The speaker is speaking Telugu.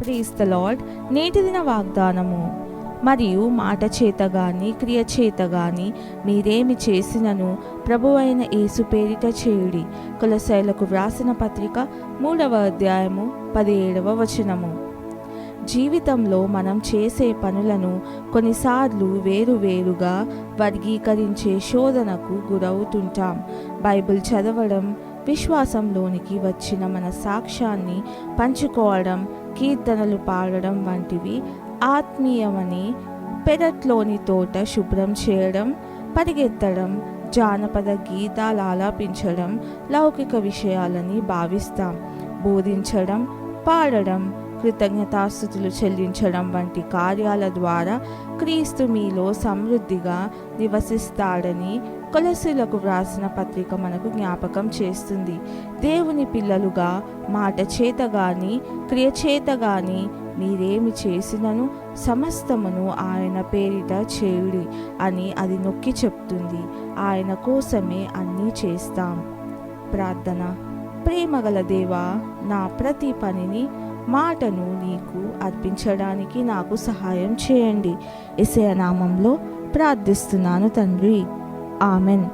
ప్రీస్ ద లార్డ్ నేటి దిన వాగ్దానము. మరియు మాట చేత గాని క్రియ చేత గాని మీరేమి చేసినను ప్రభు అయిన యేసు పేరిట చేయుడి. కులశైలకు వ్రాసిన పత్రిక మూడవ అధ్యాయము పదిహేడవ వచనము. జీవితంలో మనం చేసే పనులను కొన్నిసార్లు వేరువేరుగా వర్గీకరించే శోధనకు గురవుతుంటాం. బైబిల్ చదవడం విశ్వాసంలోనికి వచ్చిన మన సాక్ష్యాన్ని పంచుకోవడం కీర్తనలు పాడడం వంటివి ఆత్మీయమని పెరట్లోని తోట శుభ్రం చేయడం పరిగెత్తడం జానపద గీతాలు ఆలాపించడం లౌకిక విషయాలని భావిస్తాం. బోధించడం పాడడం కృతజ్ఞతాస్థుతులు చెల్లించడం వంటి కార్యాల ద్వారా క్రీస్తు మీలో సమృద్ధిగా నివసిస్తాడని కొలసీలకు వ్రాసిన పత్రిక మనకు జ్ఞాపకం చేస్తుంది. దేవుని పిల్లలుగా మాట చేత గాని క్రియ చేత గాని మీరేమి చేసినను సమస్తమును ఆయన పేరిట చేయుడి అని అది నొక్కి చెప్తుంది. ఆయన కోసమే అన్నీ చేస్తాం. ప్రార్థన. ప్రేమగల దేవా నా ప్రతి పనిని మాటను నీకు అర్పించడానికి నాకు సహాయం చేయండి. ఇసయనామంలో ప్రార్థిస్తున్నాను తండ్రి. ఆమెన్.